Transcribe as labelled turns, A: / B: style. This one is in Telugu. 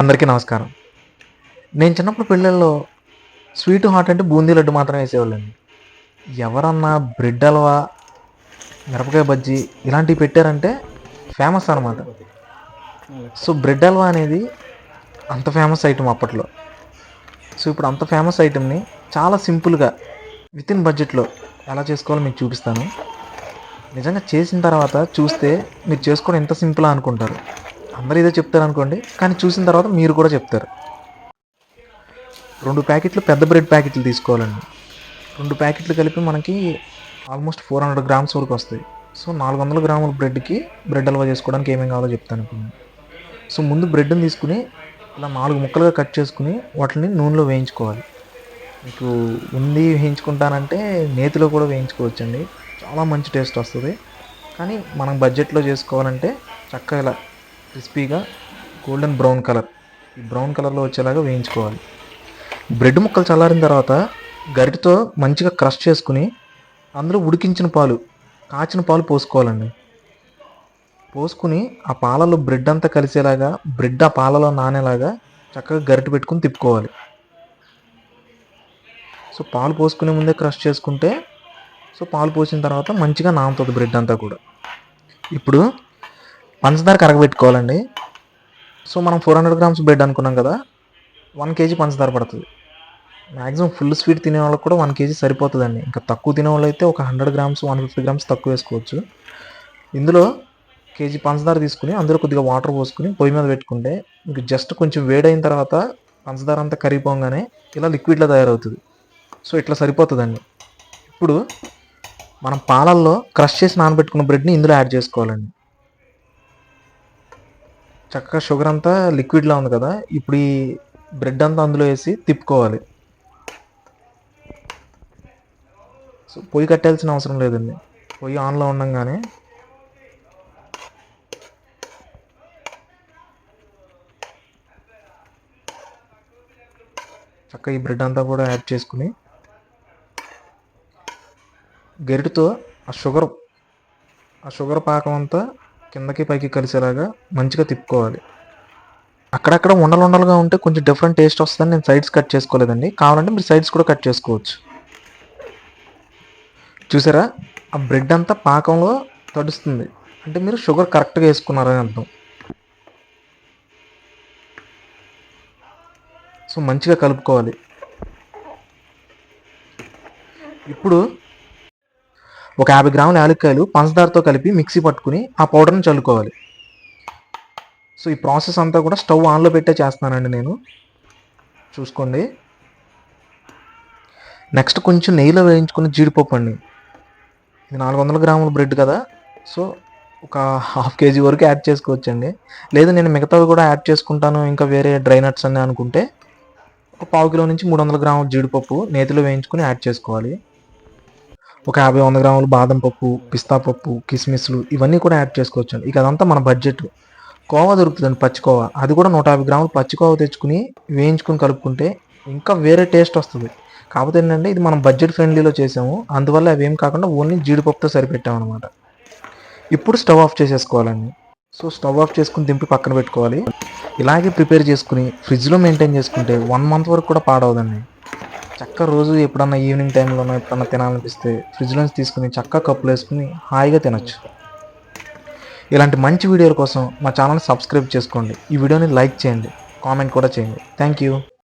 A: అందరికీ నమస్కారం. నేను చిన్నప్పుడు పెళ్ళిళ్ళలో స్వీట్ హాట్ అంటే బూందీ లడ్డు మాత్రమే వేసేవాళ్ళండి. ఎవరన్నా బ్రెడ్ హల్వా మిరపకాయ బజ్జీ ఇలాంటివి పెట్టారంటే ఫేమస్ అనమాట సో బ్రెడ్ హల్వా అనేది అంత ఫేమస్ ఐటమ్ అప్పట్లో. సో ఇప్పుడు అంత ఫేమస్ ఐటమ్ని చాలా సింపుల్గా విత్ ఇన్ బడ్జెట్లో ఎలా చేసుకోవాలో మీకు చూపిస్తాను. నిజంగా చేసిన తర్వాత చూస్తే మీరు చేసుకోవడం ఎంత సింపుల్ అనుకుంటారు? అందరూ ఇదే చెప్తారు అనుకోండి కానీ చూసిన తర్వాత మీరు కూడా చెప్తారు. రెండు ప్యాకెట్లు పెద్ద బ్రెడ్ ప్యాకెట్లు తీసుకోవాలండి. రెండు ప్యాకెట్లు కలిపి మనకి ఆల్మోస్ట్ ఫోర్ హండ్రెడ్ గ్రామ్స్ వరకు వస్తాయి. సో నాలుగు వందల గ్రాముల బ్రెడ్కి బ్రెడ్ హల్వా చేసుకోవడానికి ఏమేమి కావాలో చెప్తాను ఇప్పుడు. సో ముందు బ్రెడ్ని తీసుకుని ఇలా నాలుగు ముక్కలుగా కట్ చేసుకుని వాటిని నూనెలో వేయించుకోవాలి. మీకు ఉంది వేయించుకుంటానంటే నేతిలో కూడా వేయించుకోవచ్చండి. చాలా మంచి టేస్ట్ వస్తుంది. కానీ మనం బడ్జెట్లో చేసుకోవాలంటే చక్కగా ఇలా క్రిస్పీగా గోల్డెన్ బ్రౌన్ కలర్. ఈ బ్రౌన్ కలర్లో వచ్చేలాగా వేయించుకోవాలి. బ్రెడ్ ముక్కలు చల్లారిన తర్వాత గరిటతో మంచిగా క్రష్ చేసుకుని అందులో ఉడికించిన పాలు కాచిన పాలు పోసుకోవాలండి. పోసుకుని ఆ పాలలో బ్రెడ్ అంతా కలిసేలాగా బ్రెడ్ ఆ పాలలో నానేలాగా చక్కగా గరిటె పెట్టుకుని తిప్పుకోవాలి. సో పాలు పోసుకునే ముందే క్రష్ చేసుకుంటే సో పాలు పోసిన తర్వాత మంచిగా నానుతుంది బ్రెడ్ అంతా కూడా. ఇప్పుడు పంచదార కరగబెట్టుకోవాలండి. సో మనం ఫోర్ హండ్రెడ్ గ్రామ్స్ బ్రెడ్ అనుకున్నాం కదా వన్ కేజీ పంచదార పడుతుంది. మ్యాక్సిమం ఫుల్ స్వీట్ తినే వాళ్ళకి కూడా వన్ కేజీ సరిపోతుందండి. ఇంకా తక్కువ తినే వాళ్ళు అయితే ఒక hundred grams one fifty grams తక్కువ వేసుకోవచ్చు. ఇందులో కేజీ పంచదార తీసుకుని అందులో కొద్దిగా వాటర్ పోసుకుని పొయ్యి మీద పెట్టుకుంటే మీకు జస్ట్ కొంచెం వేడైన తర్వాత పంచదార అంతా కరిగిపోగానే ఇలా లిక్విడ్లో తయారవుతుంది. సో ఇట్లా సరిపోతుందండి. ఇప్పుడు మనం పాలల్లో క్రష్ చేసి నానబెట్టుకున్న బ్రెడ్ని ఇందులో యాడ్ చేసుకోవాలండి. చక్కగా షుగర్ అంతా లిక్విడ్లో ఉంది కదా ఇప్పుడు ఈ బ్రెడ్ అంతా అందులో వేసి తిప్పుకోవాలి. సో పొయ్యి కట్టాల్సిన అవసరం లేదండి పొయ్యి ఆన్లో ఉండంగానే. చక్కగా ఈ బ్రెడ్ అంతా కూడా యాడ్ చేసుకుని గరిటతో ఆ షుగర్ ఆ షుగర్ పాకం అంతా కిందకి పైకి కలిసేలాగా మంచిగా తిప్పుకోవాలి. అక్కడక్కడ ఉండలు ఉండలుగా ఉంటే కొంచెం డిఫరెంట్ టేస్ట్ వస్తుందని నేను సైడ్స్ కట్ చేసుకోలేదండి. కావాలంటే మీరు సైడ్స్ కూడా కట్ చేసుకోవచ్చు. చూసారా? ఆ బ్రెడ్ అంతా పాకంలో తడుస్తుంది. అంటే మీరు షుగర్ కరెక్ట్గా వేసుకున్నారని అర్థం. సో మంచిగా కలుపుకోవాలి. ఇప్పుడు ఒక యాభై గ్రాముల యాలక్కాయలు పంచదారతో కలిపి మిక్సీ పట్టుకుని ఆ పౌడర్ని చల్లుకోవాలి. సో ఈ ప్రాసెస్ అంతా కూడా స్టవ్ ఆన్లో పెట్టే చేస్తున్నానండి నేను. చూసుకోండి. నెక్స్ట్ కొంచెం నెయ్యిలో వేయించుకున్న జీడిపప్పు అండి. ఇది నాలుగు వందల గ్రాముల బ్రెడ్ కదా. సో ఒక హాఫ్ కేజీ వరకు యాడ్ చేసుకోవచ్చండి. లేదు నేను మిగతావి కూడా యాడ్ చేసుకుంటాను ఇంకా వేరే డ్రై నట్స్ అని అనుకుంటే. ఒక పావు కిలో నుంచి మూడు వందల గ్రాముల జీడిపప్పు నేతిలో వేయించుకుని యాడ్ చేసుకోవాలి. ఒక యాభై వంద గ్రాములు బాదం పప్పు పిస్తా పప్పు కిస్మిస్లు ఇవన్నీ కూడా యాడ్ చేసుకోవచ్చు ఇక అదంతా మన బడ్జెట్ కోవా దొరుకుతుందండి పచ్చికోవా అది కూడా నూట యాభై గ్రాములు పచ్చికోవా తెచ్చుకుని వేయించుకుని కలుపుకుంటే ఇంకా వేరే టేస్ట్ వస్తుంది. కాకపోతే ఏంటంటే ఇది మనం బడ్జెట్ ఫ్రెండ్లీలో చేసాము. అందువల్ల అవి ఏం కాకుండా ఓన్లీ జీడిపప్పుతో సరిపెట్టామన్నమాట. ఇప్పుడు స్టవ్ ఆఫ్ చేసేసుకోవాలండి. సో స్టవ్ ఆఫ్ చేసుకుని దింపి పక్కన పెట్టుకోవాలి. ఇలాగే ప్రిపేర్ చేసుకుని ఫ్రిడ్జ్లో మెయింటైన్ చేసుకుంటే వన్ మంత్ వరకు కూడా పాడవదండి. చక్క రోజు ఎప్పుడన్నా ఈవినింగ్ టైంలోనో ఎప్పుడన్నా తినాలనిపిస్తే ఫ్రిడ్జ్లోంచి తీసుకుని చక్క కప్పులు వేసుకుని హాయిగా తినొచ్చు. ఇలాంటి మంచి వీడియోల కోసం మా ఛానల్ని సబ్స్క్రైబ్ చేసుకోండి. ఈ వీడియోని లైక్ చేయండి. కామెంట్ కూడా చేయండి. Thank you